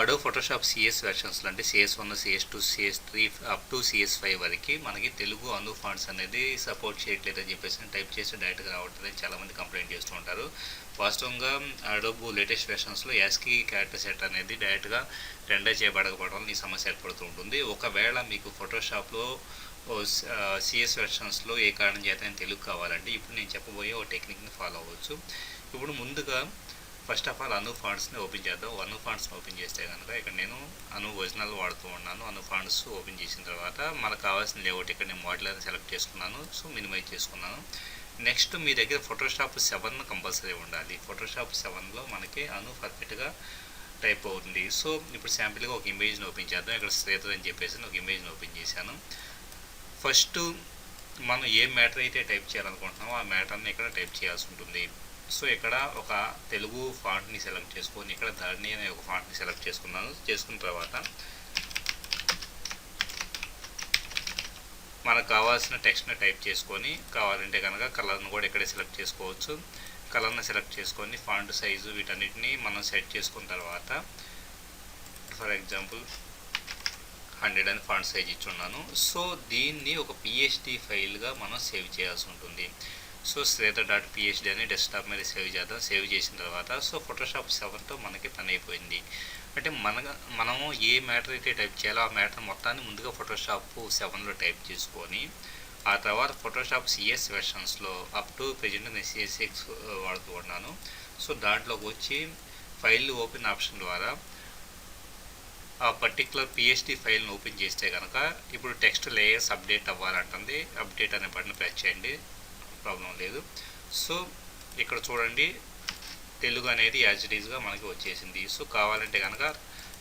Ado Photoshop CS వెర్షన్స్లో అంటే CS one CS two CS three up to CS five వరకు మనకి Telugu Anu fonts అనేది సపోర్ట్ చేయట్లేదని చెప్పేసి టైప్ చేసి డైరెక్ట్గా రావట్లేదని చాలామంది కంప్లైంట్ చేస్తూ ఉంటారు. వాస్తవంగా అడోబు లేటెస్ట్ వెర్షన్స్లో యాస్కీ క్యారెక్టర్ సెట్ అనేది డైరెక్ట్గా రెండర్ చేయబడకపోవడం వల్ల ఈ సమస్య ఏర్పడుతూ ఉంటుంది. ఒకవేళ మీకు ఫోటోషాప్లో సిఎస్ వెర్షన్స్లో ఏ కారణం చేత తెలుగు కావాలంటే ఇప్పుడు నేను చెప్పబోయే ఒక టెక్నిక్ని ఫాలో అవ్వచ్చు. ఇప్పుడు ముందుగా ఫస్ట్ ఆఫ్ ఆల్ అను ఫండ్స్ని ఓపెన్ చేద్దాం. అను ఫాండ్స్ని ఓపెన్ చేస్తే కనుక ఇక్కడ నేను అను ఒరిజినల్ వాడుతూ ఉన్నాను. అను ఫాండ్స్ ఓపెన్ చేసిన తర్వాత మనకు కావాల్సిన లేఅవుట్ ఇక్కడ నేను మోడల్ అని సెలెక్ట్ చేసుకున్నాను. సో మినిమైజ్ చేసుకున్నాను. నెక్స్ట్ మీ దగ్గర ఫోటోషాప్ సెవెన్ కంపల్సరీ ఉండాలి. ఫోటోషాప్ సెవెన్లో మనకి అను పర్ఫెక్ట్గా టైప్ అవుతుంది. సో ఇప్పుడు శాంపిల్గా ఒక ఇమేజ్ని ఓపెన్ చేద్దాం. ఇక్కడ శ్రేతర్ అని చెప్పేసి ఒక ఇమేజ్ని ఓపెన్ చేశాను. ఫస్ట్ మనం ఏ మ్యాటర్ అయితే టైప్ చేయాలనుకుంటున్నామో ఆ మ్యాటర్ని ఇక్కడ టైప్ చేయాల్సి ఉంటుంది. సో ఇక్కడ ఒక తెలుగు ఫాంట్ని సెలెక్ట్ చేసుకొని ఇక్కడ ధరణి అనే ఒక ఫాంట్ని సెలెక్ట్ చేసుకున్నాను. చేసుకున్న తర్వాత మనకు కావాల్సిన టెక్స్ట్ని టైప్ చేసుకొని కావాలంటే కనుక కలర్ను కూడా ఇక్కడే సెలెక్ట్ చేసుకోవచ్చు. కలర్ని సెలెక్ట్ చేసుకొని ఫాంట్ సైజు వీటన్నిటిని మనం సెట్ చేసుకున్న తర్వాత ఫర్ ఎగ్జాంపుల్ హండ్రెడ్ అని ఫాంట్ సైజ్ ఇచ్చున్నాను సో దీన్ని ఒక పిహెచ్డి ఫైల్గా మనం సేవ్ చేయాల్సి ఉంటుంది. సో శ్వేత డాట్ పిహెచ్డి అని డెస్క్టాప్ మీద సేవ్ చేద్దాం. సేవ్ చేసిన తర్వాత సో ఫోటోషాప్ సెవెన్తో మనకి పని అయిపోయింది. అంటే మన మనము ఏ మ్యాటర్ అయితే టైప్ చేయాలో ఆ మ్యాటర్ మొత్తాన్ని ముందుగా ఫోటోషాప్ సెవెన్లో టైప్ చేసుకొని ఆ తర్వాత ఫోటోషాప్ సిఎస్ వెర్షన్స్లో అప్ టు ప్రజెంట్ నేను సిఎస్ వాడుతూ ఉన్నాను. సో దాంట్లోకి వచ్చి ఫైల్ ఓపెన్ ఆప్షన్ ద్వారా ఆ పర్టికులర్ పిహెచ్డి ఫైల్ని ఓపెన్ చేస్తే కనుక ఇప్పుడు టెక్స్ట్ లేయర్స్ అప్డేట్ అవ్వాలంటుంది. అప్డేట్ అనే బటన్ ప్రెస్ చేయండి. ప్రాబ్లం లేదు. సో ఇక్కడ చూడండి తెలుగు అనేది యాజ్ ఇట్ ఈజ్గా మనకి వచ్చేసింది. సో కావాలంటే కనుక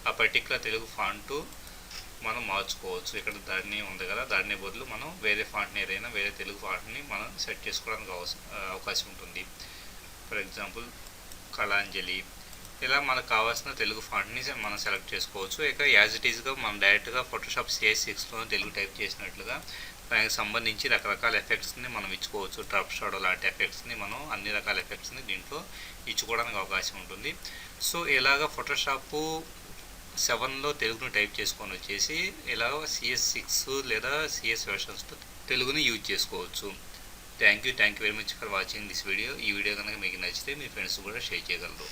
ఆ పర్టికులర్ తెలుగు ఫాంటు మనం మార్చుకోవచ్చు. ఇక్కడ దాన్ని ఉంది కదా దాన్ని బదులు మనం వేరే ఫాంట్ని ఏదైనా వేరే తెలుగు ఫాంట్ని మనం సెట్ చేసుకోవడానికి అవకాశం ఉంటుంది. ఫర్ ఎగ్జాంపుల్ కళాంజలి ఇలా మనకు కావాల్సిన తెలుగు ఫాంట్ని మనం సెలెక్ట్ చేసుకోవచ్చు. ఇక యాజ్ ఇట్ ఈజ్గా మనం డైరెక్ట్గా ఫోటోషాప్ సిఎస్ సిక్స్లో తెలుగు టైప్ చేసినట్లుగా దానికి సంబంధించి రకరకాల ఎఫెక్ట్స్ని మనం ఇచ్చుకోవచ్చు. ట్రప్ షాడో లాంటి ఎఫెక్ట్స్ని మనం అన్ని రకాల ఎఫెక్ట్స్ని దీంట్లో ఇచ్చుకోవడానికి అవకాశం ఉంటుంది. సో ఇలాగ ఫోటోషాపు సెవెన్లో తెలుగును టైప్ చేసుకొని వచ్చేసి ఇలాగ సిఎస్ సిక్స్ లేదా సిఎస్ వెర్షన్స్తో తెలుగుని యూజ్ చేసుకోవచ్చు. Thank you thank you very much for watching this video ఈ వీడియో కనుక మీకు నచ్చితే మీ ఫ్రెండ్స్ కూడా షేర్ చేయగలరు.